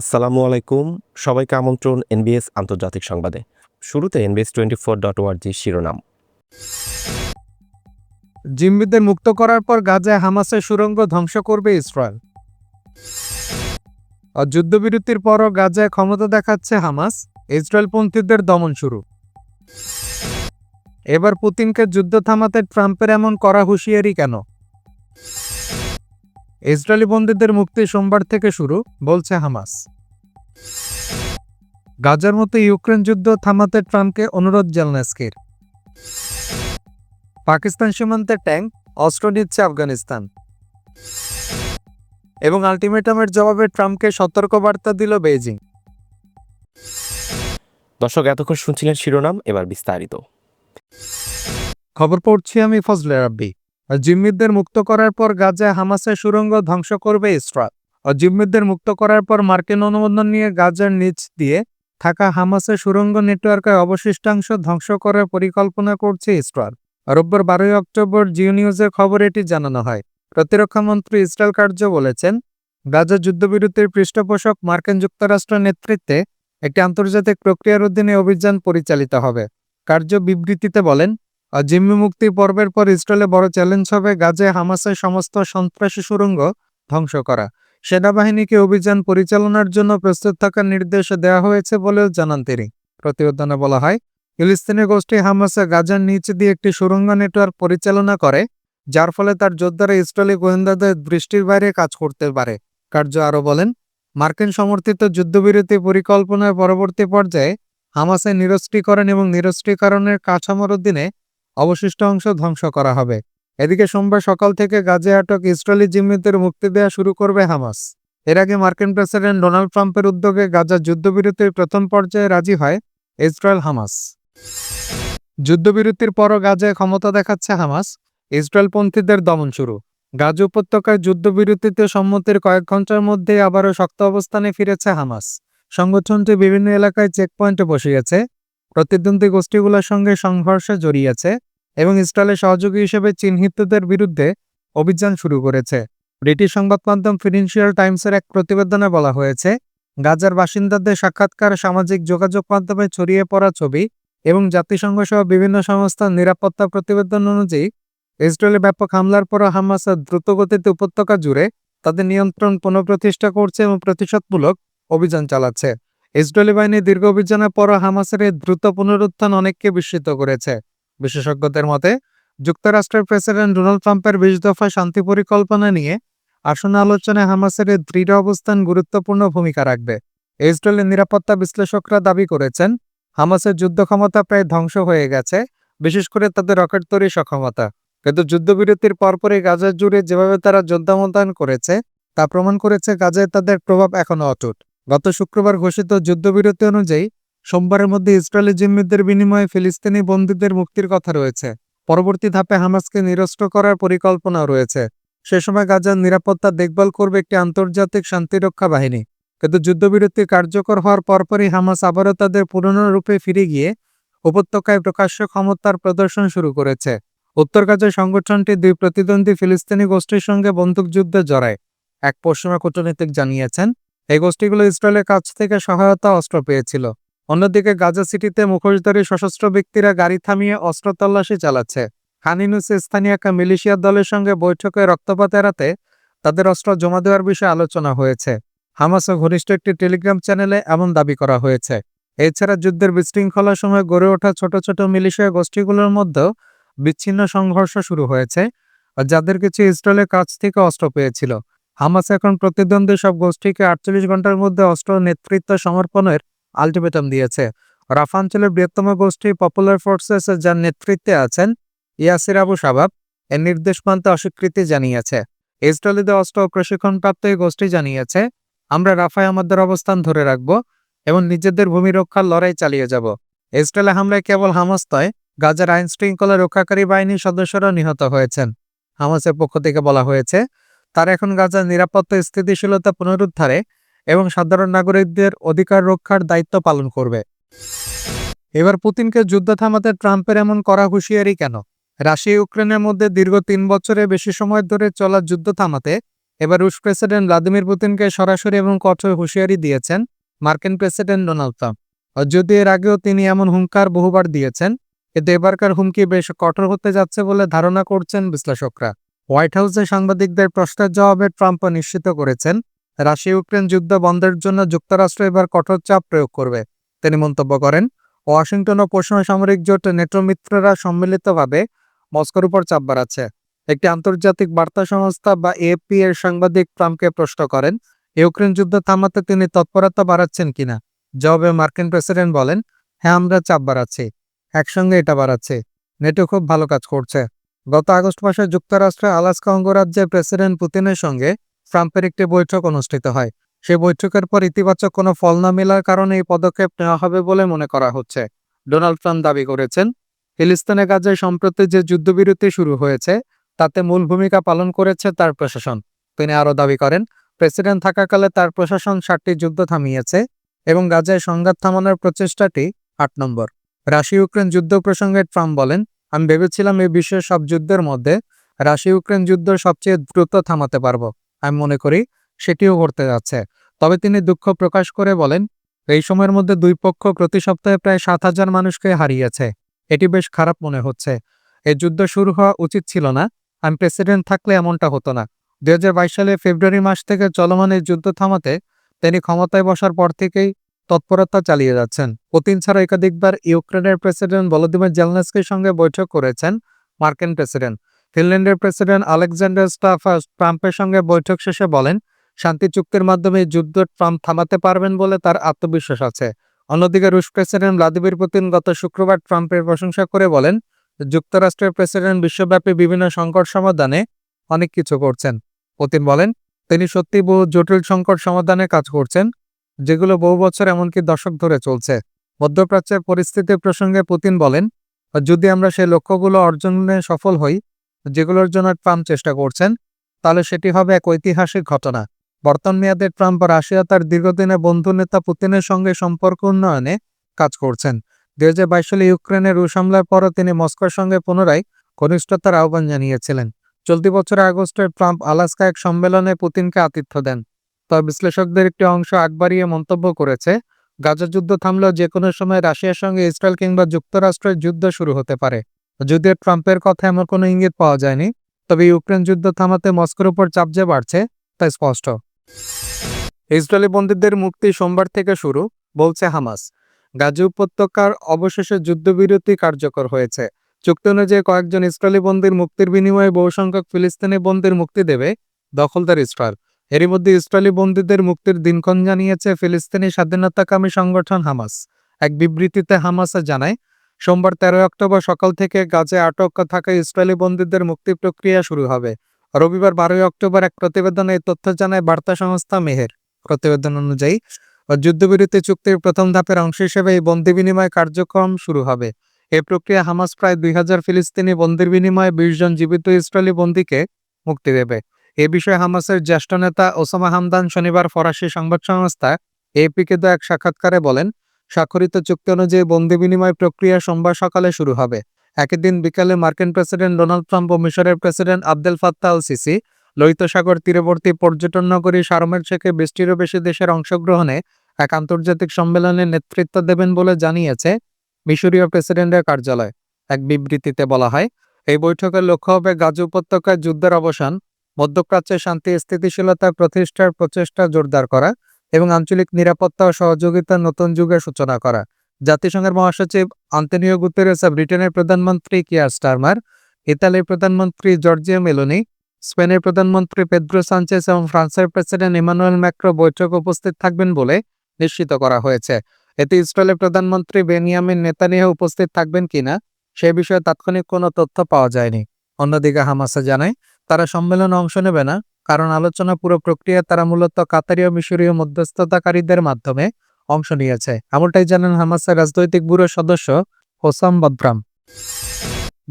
আসসালামু আলাইকুম। সবাইকে আমন্ত্রণ এনবিএস আন্তর্জাতিক সংবাদে। শুরুতে এনবিএস টোয়েন্টি ফোর ডট ওয়ার্জি শিরোনাম। জিম্মিদের মুক্ত করার পর গাজায় হামাসের সুরঙ্গ ধ্বংস করবে ইসরায়েল। যুদ্ধবিরতির পরও গাজায় ক্ষমতা দেখাচ্ছে হামাস। ইসরায়েলপন্থীদের দমন শুরু। এবার পুতিনকে যুদ্ধ থামাতে ট্রাম্পের এমন করা হুঁশিয়ারি কেন? ইসরায়েলি বন্দীদের মুক্তি সোমবার থেকে শুরু বলছে হামাস। গাজার মতো ইউক্রেন যুদ্ধ থামাতে ট্রাম্পকে অনুরোধ জেলনেস্কির। পাকিস্তান সীমান্তে ট্যাঙ্ক অস্ত্র নিচ্ছে আফগানিস্তান। এবং আলটিমেটামের জবাবে ট্রাম্পকে সতর্কবার্তা দিল বেইজিং। দর্শক এতক্ষণ শুনছিলেন শিরোনাম এবার বিস্তারিত। খবর পড়ছি আমি ফজলে রাব্বি। জিম্মিদের মুক্ত করার পর গাজায় হামাসের সুরঙ্গ ধ্বংস করবে ইসরায়েল। জিম্মিদের মুক্ত করার পর মার্কিন অনুমোদন নিয়ে গাজার নিচ দিয়ে থাকা হামাসের সুরঙ্গ নেটওয়ার্কের অবশিষ্টাংশ ধ্বংস করার পরিকল্পনা করছে ইসরায়েল। রোববার বারোই অক্টোবর জিও নিউজের খবর এটি জানানো হয়। প্রতিরক্ষামন্ত্রী ইসরায়েল কার্য বলেছেন গাজা যুদ্ধবিরতির পৃষ্ঠপোষক মার্কিন যুক্তরাষ্ট্রের নেতৃত্বে একটি আন্তর্জাতিক প্রক্রিয়ার অধীনে অভিযান পরিচালিত হবে। কার্য বিবৃতিতে বলেন জিম্মি মুক্তি পর্বের পর ইসরায়েলে বড় চ্যালেঞ্জ হবে গাজে হামাসের সমস্ত সন্ত্রাসী সুরঙ্গ ধ্বংস করা। সেনাবাহিনীকে অভিযান পরিচালনার জন্য প্রস্তুত থাকার নির্দেশ দেওয়া হয়েছে বলেও জানান তিনি। প্রতিবেদনে বলা হয়, ফিলিস্তিনি গোষ্ঠী হামাসে গাজার নিচ দিয়ে একটি সুড়ঙ্গ নেটওয়ার্ক পরিচালনা করে, যার ফলে তার যোদ্ধারা ইসরায়েলি গোয়েন্দাদের দৃষ্টির বাইরে কাজ করতে পারে। কার্য আরও বলেন, মার্কিন সমর্থিত যুদ্ধবিরতি পরিকল্পনার পরবর্তী পর্যায়ে হামাসের নিরস্ত্রীকরণ এবং নিরস্ত্রীকরণের কাঠামোর অধীনে অবশিষ্ট অংশ ধ্বংস করা হবে। এদিকে সোমবার সকাল থেকে গাজে আটক ইসরায়েলি জিম্মিদের মুক্তি দেওয়া শুরু করবে হামাস। এর আগে মার্কিন প্রেসিডেন্ট ডোনাল্ড ট্রাম্পের উদ্যোগে গাজা যুদ্ধবিরতির প্রথম পর্যায়ে রাজি হয় ইসরায়েল হামাস। যুদ্ধবিরতির পরও গাজায় ক্ষমতা দেখাচ্ছে হামাস। ইসরায়েলপন্থীদের দমন শুরু। গাজ উপত্যকায় যুদ্ধবিরতিতে সম্মতির কয়েক ঘণ্টার মধ্যে আবারও শক্ত অবস্থানে ফিরেছে হামাস। সংগঠনটি বিভিন্ন এলাকায় চেকপয়েন্টে বসিয়েছে। প্রতিদ্বন্দ্বী গোষ্ঠীগুলোর সঙ্গে সংঘর্ষে জড়িয়েছে। এবং ইসরায়েলের সহযোগী হিসেবে চিহ্নিতদের বিরুদ্ধে অভিযান শুরু করেছে। ব্রিটিশ সংবাদ মাধ্যম ফিনান্সিয়াল টাইমসের এক প্রতিবেদনে বলা হয়েছে, গাজার বাসিন্দাদের সাক্ষাৎকার, সামাজিক যোগাযোগ মাধ্যমে ছড়িয়ে পড়া ছবি এবং জাতিসংঘ সহ বিভিন্ন সংস্থার নিরাপত্তা প্রতিবেদন অনুযায়ী, ইসরায়েলে ব্যাপক হামলার পর হামাস দ্রুতগতিতে উপত্যকা জুড়ে তাদের নিয়ন্ত্রণ পুনঃপ্রতিষ্ঠা করছে এবং প্রতিশোধমূলক অভিযান চালাচ্ছে। ইসরায়েলি বাহিনী দীর্ঘ অভিযানের পর হামাসের এই দ্রুত পুনরুত্থান অনেককে বিস্মিত করেছে। বিশেষজ্ঞদের মতে, যুক্তরাষ্ট্রের প্রেসিডেন্ট ডোনাল্ড ট্রাম্পের বিশ দফা শান্তি পরিকল্পনা নিয়ে আসন্ন আলোচনায় হামাসের দৃঢ় অবস্থান গুরুত্বপূর্ণ ভূমিকা রাখবে। ইসরায়েলের নিরাপত্তা বিশ্লেষকরা দাবি করেছেন, হামাসের যুদ্ধ ক্ষমতা প্রায় ধ্বংস হয়ে গেছে, বিশেষ করে তাদের রকেট তৈরি সক্ষমতা। কিন্তু যুদ্ধবিরতির পরপরই গাজা জুড়ে যেভাবে তারা যোদ্ধা মোতায়েন করেছে, তা প্রমাণ করেছে গাজায় তাদের প্রভাব এখনও অটুট। গত শুক্রবার ঘোষিত যুদ্ধবিরতি অনুযায়ী সোমবারের মধ্যে ইসরায়েলি জিম্মিদের বিনিময়ে ফিলিস্তিনি বন্দীদের মুক্তির কথা রয়েছে। পরবর্তী ধাপে হামাসকে নিরস্ত করার পরিকল্পনা রয়েছে। সে সময় গাজার নিরাপত্তা দেখভাল করবে একটি আন্তর্জাতিক শান্তিরক্ষা বাহিনী। কিন্তু যুদ্ধবিরতি কার্যকর হওয়ার পরপরই হামাস আবারও তাদের পুরনো রূপে ফিরে গিয়ে উপত্যকায় প্রকাশ্য ক্ষমতার প্রদর্শন শুরু করেছে। উত্তর গাজায় সংগঠনটি দুই প্রতিদ্বন্দ্বী ফিলিস্তিনি গোষ্ঠীর সঙ্গে বন্দুকযুদ্ধে জড়ায়। এক পশ্চিমা কূটনীতিক জানিয়েছেন, এই গোষ্ঠীগুলো ইসরায়েলের কাছ থেকে সহায়তা অস্ত্র পেয়েছিল। অন্যদিকে গাজা সিটিতে মুখোশধারী সশস্ত্র ব্যক্তিরা গাড়ি থামিয়ে অস্ত্র তল্লাশি চালাচ্ছে। খানিনুসে স্থানীয় একটা মিলিশিয়া দলের সঙ্গে বৈঠকে রক্তপাত এড়াতে তাদের অস্ত্র জমা দেওয়ার বিষয়ে আলোচনা হয়েছে। হামাস ও ঘনিষ্ঠ একটি টেলিগ্রাম চ্যানেলে এমন দাবি করা হয়েছে। এছাড়া যুদ্ধের বিশৃঙ্খলার সময় গড়ে ওঠা ছোট ছোট মিলিশিয়া গোষ্ঠীগুলোর মধ্যেও বিচ্ছিন্ন সংঘর্ষ শুরু হয়েছে, যাদের কিছু ইসরায়েলের কাছ থেকে অস্ত্র পেয়েছিল। হামাস এখন প্রতিদ্বন্দ্বী সব গোষ্ঠীকে আটচল্লিশ ঘণ্টার মধ্যে অস্ত্র নেতৃত্ব সমর্পণের আলটিমেটাম দিয়েছে। রাফাঞ্চলের বৃহত্তম গোষ্ঠী পপুলার ফোর্সেস যার নেতৃত্বে আছেন ইয়াসির আবু শাবাব, এর নির্দেশ মানতে অস্বীকৃতি জানিয়েছে। ইসরায়েলিদের অস্ত্র প্রশিক্ষণপ্রাপ্ত এই গোষ্ঠী জানিয়েছে, আমরা রাফায় আমাদের অবস্থান ধরে রাখব এবং নিজেদের ভূমি রক্ষার লড়াই চালিয়ে যাব। ইসরায়েলে হামলায় কেবল হামাস নয়, গাজার আইন শৃঙ্খলা রক্ষাকারী বাহিনীর সদস্যরাও নিহত হয়েছেন। হামাসের পক্ষ থেকে বলা হয়েছে, তারা এখন গাজার নিরাপত্তা স্থিতিশীলতা পুনরুদ্ধারে এবং সাধারণ নাগরিকদের অধিকার রক্ষার দায়িত্ব পালন করবে। এবার পুতিনকে যুদ্ধ থামাতে ট্রাম্পের এমন করা হুঁশিয়ারি কেন? রাশিয়া ইউক্রেনের মধ্যে দীর্ঘ তিন বছরের বেশি সময় ধরে চলা যুদ্ধ থামাতে এবার রুশ প্রেসিডেন্ট ভ্লাদিমির পুতিনকে সরাসরি এবং কঠোর হুঁশিয়ারি দিয়েছেন মার্কিন প্রেসিডেন্ট ডোনাল্ড ট্রাম্প। যদি এর আগেও তিনি এমন হুঙ্কার বহুবার দিয়েছেন, এতে এবারকার হুমকি বেশ কঠোর হতে যাচ্ছে বলে ধারণা করছেন বিশ্লেষকরা। হোয়াইট হাউসে সাংবাদিকদের প্রশ্নের জবাবে ট্রাম্প নিশ্চিত করেছেন রাশিয়া ইউক্রেন যুদ্ধ বন্ধের জন্য যুক্তরাষ্ট্র এবার কঠোর চাপ প্রয়োগ করবে। তিনি মন্তব্য করেন, ওয়াশিংটন ও পশ্চিমা সামরিক জোট নেটো মিত্ররা সম্মিলিতভাবে মস্কোর উপর চাপ বাড়াচ্ছে। একটি আন্তর্জাতিক বার্তা সংস্থা বা এপি এর সাংবাদিক ট্রাম্পকে প্রশ্ন করেন, ইউক্রেন যুদ্ধ থামাতে তিনি তৎপরতা বাড়াচ্ছেন কিনা? জবাবে মার্কিন প্রেসিডেন্ট বলেন হ্যাঁ আমরা চাপ বাড়াচ্ছি। একসঙ্গে এটা বাড়াচ্ছে। নেটো খুব ভালো কাজ করছে। গত আগস্ট মাসে যুক্তরাষ্ট্রের আলাস্কা অঙ্গরাজ্যের প্রেসিডেন্ট পুতিনের সঙ্গে ট্রাম্পের একটি বৈঠক অনুষ্ঠিত হয়। সেই বৈঠকের পর ইতিবাচক কোনো ফল না মেলার কারণে এই পদক্ষেপ নেওয়া হবে বলে মনে করা হচ্ছে। ডোনাল্ড ট্রাম্প দাবি করেছেন, ফিলিস্তিনে গাজায় সম্প্রতি যে যুদ্ধবিরতি শুরু হয়েছে, তাতে মূল ভূমিকা পালন করেছে তার প্রশাসন। তিনি আরও দাবি করেন, প্রেসিডেন্ট থাকাকালে তার প্রশাসন ষাটটি যুদ্ধ থামিয়েছে এবং গাজায় সংঘাত থামানোর প্রচেষ্টাটি আট নম্বর। রাশিয়া ইউক্রেন যুদ্ধ প্রসঙ্গে ট্রাম্প বলেন, আমি ভেবেছিলাম এই বিশ্বের সব যুদ্ধের মধ্যে রাশিয়া ইউক্রেন যুদ্ধ সবচেয়ে দ্রুত থামাতে পারব। আমি মনে করি সেটিও ঘটতে যাচ্ছে। তবে তিনি দুঃখ প্রকাশ করে বলেন, এই সময়ের মধ্যে দুই পক্ষ প্রতি সপ্তাহে প্রায় সাত হাজার মানুষকে হারিয়েছে। এটি বেশ খারাপ মনে হচ্ছে। এই যুদ্ধ শুরু হওয়া উচিত ছিল না। আমি প্রেসিডেন্ট থাকলে এমনটা হতো না। দুই হাজার বাইশ সালে ফেব্রুয়ারি মাস থেকে চলমান এই যুদ্ধ থামাতে তিনি ক্ষমতায় বসার পর থেকেই তৎপরতা চালিয়ে যাচ্ছেন। পুতিন ছাড়া একাধিকবার ইউক্রেনের প্রেসিডেন্ট ভলোদিমির জেলনেস্কির সঙ্গে বৈঠক করেছেন মার্কিন প্রেসিডেন্ট। ফিনল্যান্ডের প্রেসিডেন্ট আলেকজান্ডার স্টাফাস ট্রাম্পের সঙ্গে বৈঠক শেষে বলেন, শান্তি চুক্তির মাধ্যমে যুদ্ধ ট্রাম্প থামাতে পারবেন বলে তার আত্মবিশ্বাস আছে। অন্যদিকে রুশ প্রেসিডেন্ট ভ্লাদিমির পুতিন গত শুক্রবার ট্রাম্পের প্রশংসা করে বলেন, যুক্তরাষ্ট্রের প্রেসিডেন্ট বিশ্বব্যাপী বিভিন্ন সংকট সমাধানে অনেক কিছু করছেন। পুতিন বলেন, তিনি সত্যি বহু জটিল সংকট সমাধানে কাজ করছেন, যেগুলো বহু বছর এমনকি দশক ধরে চলছে। মধ্যপ্রাচ্যের পরিস্থিতি প্রসঙ্গে পুতিন বলেন, যদি আমরা সেই লক্ষ্যগুলো অর্জনে সফল হই যেগুলোর জন্য ট্রাম্প চেষ্টা করছেন, তাহলে সেটি হবে এক ঐতিহাসিক ঘটনা। বর্তমান মেয়াদে ট্রাম্প রাশিয়া তার দীর্ঘদিনের বন্ধু নেতা পুতিনের সঙ্গে সম্পর্ক উন্নয়নে কাজ করছেন। দুই হাজার বাইশ সালে ইউক্রেনের রুশ হামলার পরও তিনি মস্কোর সঙ্গে পুনরায় ঘনিষ্ঠতার আহ্বান জানিয়েছিলেন। চলতি বছরের আগস্টে ট্রাম্প আলাস্কা এক সম্মেলনে পুতিনকে আতিথ্য দেন। তবে বিশ্লেষকদের একটি অংশ আগ বাড়িয়ে মন্তব্য করেছে, গাজা যুদ্ধ থামলেও যে কোনো সময় রাশিয়ার সঙ্গে ইসরায়েল কিংবা যুক্তরাষ্ট্রের যুদ্ধ শুরু হতে পারে। যদিও ট্রাম্পের কথা এমন কোনো ইঙ্গিত পাওয়া যায়নি, তবে ইউক্রেন যুদ্ধ থামাতে মস্কোর উপর চাপ যে বাড়ছে, তা স্পষ্ট। ইসরায়েলি বন্দীদের মুক্তি সোমবার থেকে শুরু, বলছে হামাস। গাজা উপত্যকার অবশেষে যুদ্ধবিরতি কার্যকর হয়েছে। চুক্তি অনুযায়ী কয়েকজন ইসরায়েলি বন্দীর মুক্তির বিনিময়ে বহু সংখ্যক ফিলিস্তিনি বন্দীর মুক্তি দেবে দখলদার ইসরায়েল। এরই মধ্যে ইসরায়েলি বন্দীদের মুক্তির দিনক্ষণ জানিয়েছে ফিলিস্তিনি স্বাধীনতাকামী সংগঠন হামাস। এক বিবৃতিতে হামাসে জানায় সোমবার তেরোই অক্টোবর সকাল থেকে গাজে আটক থাকা ইসরায়েলি বন্দীদের মুক্তি প্রক্রিয়া শুরু হবে। রবিবার বারোই অক্টোবর এক প্রতিবেদনে এই তথ্য জানায় বার্তা সংস্থা মেহের। প্রতিবেদন অনুযায়ী, যুদ্ধবিরতি চুক্তির প্রথম ধাপের অংশ হিসেবে এই বন্দি বিনিময় কার্যক্রম শুরু হবে। এই প্রক্রিয়া হামাস প্রায় দুই হাজার ফিলিস্তিনি বন্দির বিনিময়ে বিশ জন জীবিত ইসরায়েলি বন্দীকে মুক্তি দেবে। এ বিষয়ে হামাসের জ্যেষ্ঠ নেতা ওসামা হামদান শনিবার ফরাসি সংবাদ সংস্থা এপিকে দেওয়া এক সাক্ষাৎকারে বলেন স্বাক্ষরিত চুক্তি অনুযায়ী বন্দি বিনিময় প্রক্রিয়া সোমবার সকালে শুরু হবে। একই দিন বিকালে মার্কিন প্রেসিডেন্ট ডোনাল্ড ট্রাম্প ও মিশরের president Abdel Fattah al Sisi লোহিত সাগর তীরবর্তী পর্যটন নগরী শারমের শেখে বিশটিরও বেশি দেশের অংশগ্রহণে এক আন্তর্জাতিক সম্মেলনে নেতৃত্ব দেবেন বলে জানিয়েছে মিশরীয় প্রেসিডেন্টের কার্যালয়। এক বিবৃতিতে বলা হয়, এই বৈঠকের লক্ষ্য হবে গাজু উপত্যকায় যুদ্ধের অবসান মধ্যপ্রাচ্যে শান্তি, স্থিতিশীলতা, প্রতিষ্ঠার প্রচেষ্টা জোরদার করা এবং আঞ্চলিক নিরাপত্তা ও সহযোগিতার নতুন যুগের সূচনা করা। জাতিসংঘের মহাসচিব আন্তনিও গুতেরেস ব্রিটেনের প্রধানমন্ত্রী কিয়ার স্টারমার, ইতালির প্রধানমন্ত্রী জর্জিয়া মেলোনি, স্পেনের প্রধানমন্ত্রী পেদ্রো সানচেস এবং ফ্রান্সের প্রেসিডেন্ট ইমানুয়েল ম্যাক্রো বৈঠক উপস্থিত থাকবেন বলে নিশ্চিত করা হয়েছে। এতে ইসরায়েলের প্রধানমন্ত্রী বেনিয়ামিন নেতানিয়াহু উপস্থিত থাকবেন কিনা সে বিষয়ে তাৎক্ষণিক কোনো তথ্য পাওয়া যায়নি। অন্যদিকে হামাসা জানায়, তারা সম্মেলনে অংশ নেবে না কারণ আলোচনা পুরো প্রক্রিয়া তারা মূলত কাতারীয় মিশরীয় মধ্যস্থতাকারীদের মাধ্যমে অংশ নিয়েছে। এমনটাই জানান হামাসের রাজনৈতিক ব্যুরোর সদস্য হোসাম বদরাম।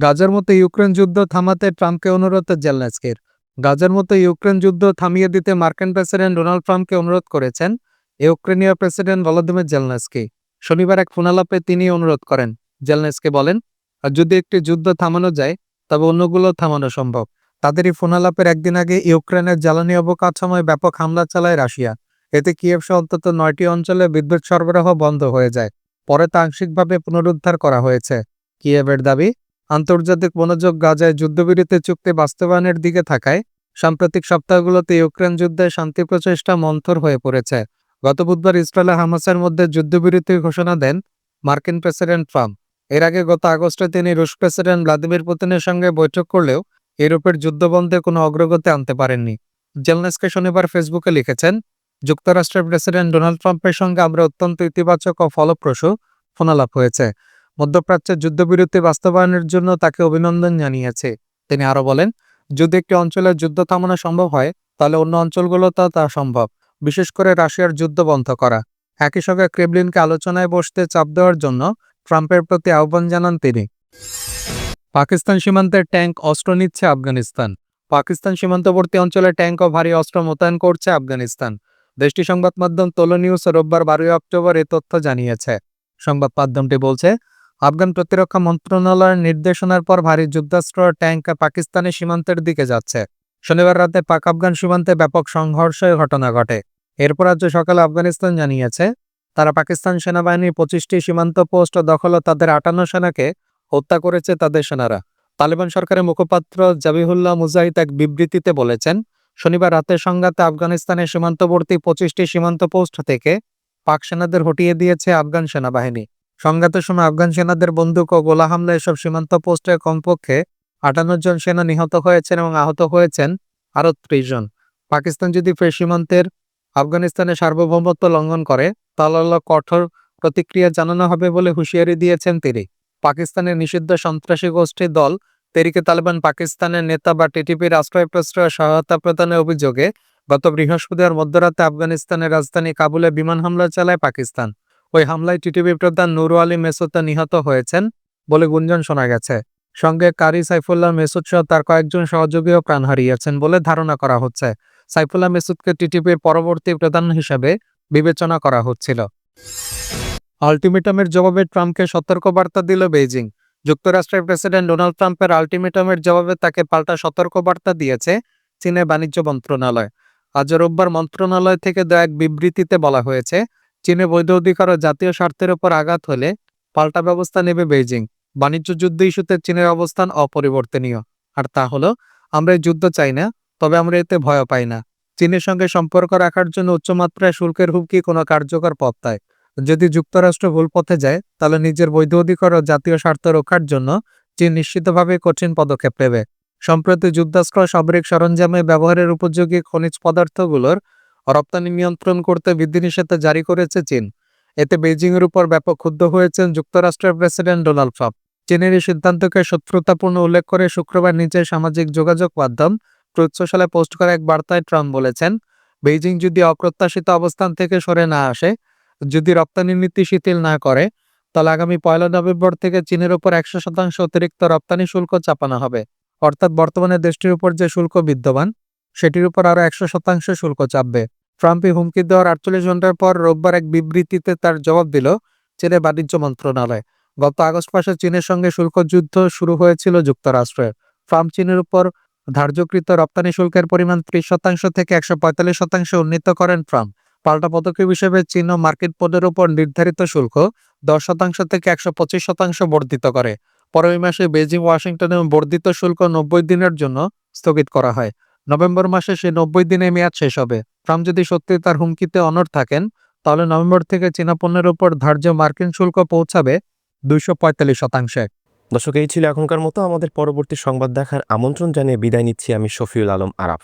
গাজার মতো ইউক্রেন যুদ্ধ থামাতে ট্রাম্পকে অনুরোধ জেলনেস্কির। গাজার মতো ইউক্রেন যুদ্ধ থামিয়ে দিতে মার্কিন প্রেসিডেন্ট ডোনাল্ড ট্রাম্পকে অনুরোধ করেছেন ইউক্রেনীয় প্রেসিডেন্ট ভলোদিমির জেলনেস্কি। শনিবার এক ফোনালাপে তিনি অনুরোধ করেন। জেলনেস্কি বলেন, "আর যদি একটি যুদ্ধ থামানো যায়, তবে অন্যগুলো থামানো সম্ভব। তাদেরই ফোনালাপের একদিন আগে ইউক্রেনের জ্বালানি অবকাঠামোয় ব্যাপক হামলা চালায় রাশিয়া। এতে কিয়েভ সহ অন্তত নয়টি অঞ্চলে বিদ্যুৎ সরবরাহ বন্ধ হয়ে যায়। পরে তা আংশিকভাবে পুনরুদ্ধার করা হয়েছে। কিয়েভের দাবি, আন্তর্জাতিক মনোযোগ গাজায় যুদ্ধবিরতি চুক্তি বাস্তবায়নের দিকে থাকায়, সাম্প্রতিক সপ্তাহগুলোতে ইউক্রেন যুদ্ধে শান্তি প্রচেষ্টা মন্থর হয়ে পড়েছে। গত বুধবার ইসরায়েল হামাসের মধ্যে যুদ্ধবিরতি ঘোষণা দেন মার্কিন প্রেসিডেন্ট ট্রাম্প। এর আগে গত আগস্টে তিনি রুশ প্রেসিডেন্ট ভ্লাদিমির পুতিনের সঙ্গে বৈঠক করলেও ইউরোপের যুদ্ধবন্ধে কোনো অগ্রগতি আনতে পারেননি। জেলনেসকে শনিবার ফেসবুকে লিখেছেন, যুক্তরাষ্ট্রের প্রেসিডেন্ট ডোনাল্ড ট্রাম্পের সঙ্গে আমরা অত্যন্ত ইতিবাচক ও ফলপ্রসূ ফোনালাপ হয়েছে। মধ্যপ্রাচ্যের যুদ্ধবিরতি বাস্তবায়নের জন্য তাকে অভিনন্দন জানিয়েছে। তিনি আরও বলেন, যদি একটি অঞ্চলের যুদ্ধ থামানো সম্ভব হয়, তাহলে অন্য অঞ্চলগুলোতেও তা সম্ভব, বিশেষ করে রাশিয়ার যুদ্ধ বন্ধ করা। একই সঙ্গে ক্রেমলিনকে আলোচনায় বসতে চাপ দেওয়ার জন্য ট্রাম্পের প্রতি আহ্বান জানান তিনি। পাকিস্তান সীমান্তের ট্যাঙ্ক অস্ত্র নিচ্ছে আফগানিস্তান। পাকিস্তান সীমান্তবর্তী অঞ্চলে ট্যাঙ্ক ও ভারী অস্ত্র মোতায়েন করছে আফগানিস্তান। দেশটি সংবাদ মাধ্যম তোলো নিউজ রোববার বারোই অক্টোবর এ তথ্য জানিয়েছে। সংবাদ মাধ্যমটি বলছে, আফগান প্রতিরক্ষা মন্ত্রণালয়ের নির্দেশনার পর ভারী যুদ্ধাস্ত্র ট্যাঙ্ক পাকিস্তানের সীমান্তের দিকে যাচ্ছে। শনিবার রাতে পাক আফগান সীমান্তে ব্যাপক সংঘর্ষের ঘটনা ঘটে। এরপর আজ সকালে আফগানিস্তান জানিয়েছে, তারা পাকিস্তান সেনাবাহিনীর পঁচিশটি সীমান্ত পোস্ট দখল ও তাদের আটান্ন সেনাকে হত্যা করেছে তাদের সেনারা। তালেবান সরকারের মুখপাত্র জাবিহুল্লাহ মুজাহিদ এক বিবৃতিতে বলেছেন, শনিবার রাতের সংঘাতে আফগানিস্তানের সীমান্তবর্তী পঁচিশটি সীমান্ত পোস্ট থেকে পাক সেনাদের হটিয়ে দিয়েছে আফগান সেনাবাহিনী। সংঘাতের সময় আফগান সেনাদের বন্দুক ও গোলা হামলায় এসব সীমান্ত পোস্টে কমপক্ষে আটান্ন জন সেনা নিহত হয়েছেন এবং আহত হয়েছেন আরও ত্রিশ জন। পাকিস্তান যদি ফের সীমান্তের আফগানিস্তানের সার্বভৌমত্ব লঙ্ঘন করে, তাহলে কঠোর প্রতিক্রিয়া জানানো হবে বলে হুঁশিয়ারি দিয়েছেন তিনি। পাকিস্তানের নিষিদ্ধ সন্ত্রাসী গোষ্ঠীর দল তেরিকে তালেবান পাকিস্তানের নেতা বা টিটিপির আশ্রয় প্রশ্রয় সহায়তা প্রদানের অভিযোগে গত বৃহস্পতিবার মধ্যরাতে আফগানিস্তানের রাজধানী কাবুলে বিমান হামলা চালায় পাকিস্তান। ওই হামলায় টিটিপি প্রধান নুর আলী মেসুদা নিহত হয়েছেন বলে গুঞ্জন শোনা গেছে। সঙ্গে কারি সাইফুল্লাহ মেসুদ সহ তার কয়েকজন সহযোগীও প্রাণ হারিয়েছেন বলে ধারণা করা হচ্ছে। সাইফুল্লাহ মেসুদকে টিটিপির পরবর্তী প্রধান হিসেবে বিবেচনা করা হচ্ছিল। আলটিমেটামের জবাবে ট্রাম্পকে সতর্কবার্তা দিল বেইজিং। যুক্তরাষ্ট্রের প্রেসিডেন্ট ডোনাল্ড ট্রাম্পের আলটিমেটামের জবাবে তাকে পাল্টা সতর্কবার্তা দিয়েছে চীনের বাণিজ্য মন্ত্রণালয়। আজ রোববার মন্ত্রণালয় থেকে দেওয়া এক বিবৃতিতে বলা হয়েছে, চীনে বৈধ অধিকার ও জাতীয় স্বার্থের ওপর আঘাত হলে পাল্টা ব্যবস্থা নেবে বেইজিং। বাণিজ্য যুদ্ধ ইস্যুতে চীনের অবস্থান অপরিবর্তনীয়। আর তা হলো, আমরা যুদ্ধ চাই না, তবে আমরা এতে ভয় পাই না। চীনের সঙ্গে সম্পর্ক রাখার জন্য উচ্চমাত্রায় শুল্কের হুমকি কোনো কার্যকর পথ যদি যুক্তরাষ্ট্র ভুল পথে যায়, তাহলে নিজের বৈধ অধিকার ও জাতীয় স্বার্থ রক্ষার জন্য চীন নিশ্চিতভাবে কঠিন পদক্ষেপ নেবে। সম্প্রতি যুদ্ধাস্ত্র সামরিক সরঞ্জামে ব্যবহারের উপযোগী খনিজ পদার্থগুলোর রপ্তানি নিয়ন্ত্রণ করতে বিধিনিষেধ জারি করেছে চীন। এতে বেইজিংয়ের উপর ব্যাপক ক্ষুব্ধ হয়েছেন যুক্তরাষ্ট্রের প্রেসিডেন্ট ডোনাল্ড ট্রাম্প। চীনের এই সিদ্ধান্তকে শত্রুতাপূর্ণ উল্লেখ করে শুক্রবার নিজের সামাজিক যোগাযোগ মাধ্যম ট্রুথ সোশ্যালে পোস্ট করা এক বার্তায় ট্রাম্প বলেছেন, বেইজিং যদি অপ্রত্যাশিত অবস্থান থেকে সরে না আসে যদি রপ্তানি নীতি শিথিল না করে, তাহলে আগামী পয়লা নভেম্বর থেকে চীনের উপর একশো শতাংশ অতিরিক্ত রপ্তানি শুল্ক চাপানো হবে। অর্থাৎ বর্তমানে দেশটির উপর যে শুল্ক বিদ্যমান, সেটির উপর আরও একশো শতাংশ শুল্ক চাপবে। ট্রাম্পে হুমকি দেওয়ার আটচল্লিশ ঘণ্টার পর রোববার এক বিবৃতিতে তার জবাব দিল চীনের বাণিজ্য মন্ত্রণালয়। গত আগস্ট মাসে চীনের সঙ্গে শুল্ক যুদ্ধ শুরু হয়েছিল যুক্তরাষ্ট্রের। ট্রাম্প চীনের উপর ধার্যকৃত রপ্তানি শুল্কের পরিমাণ ত্রিশ শতাংশ থেকে একশো শতাংশ উন্নীত করেন ট্রাম্প। পাল্টা পদক্ষেপ হিসেবে চীন মার্কিন পণ্যের উপর নির্ধারিত শুল্ক দশ শতাংশ থেকে একশো পঁচিশ শতাংশ বর্ধিত করে। পরে ওই মাসে বেজিং ওয়াশিংটনে বর্ধিত শুল্ক নব্বই দিনের জন্য স্থগিত করা হয়। নভেম্বর মাসে সেই নব্বই দিনে মেয়াদ শেষ হবে। ট্রাম্প যদি সত্যি তার হুমকিতে অনড় থাকেন, তাহলে নভেম্বর থেকে চীনা পণ্যের উপর ধার্য মার্কিন শুল্ক পৌঁছাবে দুইশো পঁয়তাল্লিশ শতাংশে। দর্শক, এই ছিল এখনকার মতো। আমাদের পরবর্তী সংবাদ দেখার আমন্ত্রণ জানিয়ে বিদায় নিচ্ছি আমি শফিউল আলম আরাফ।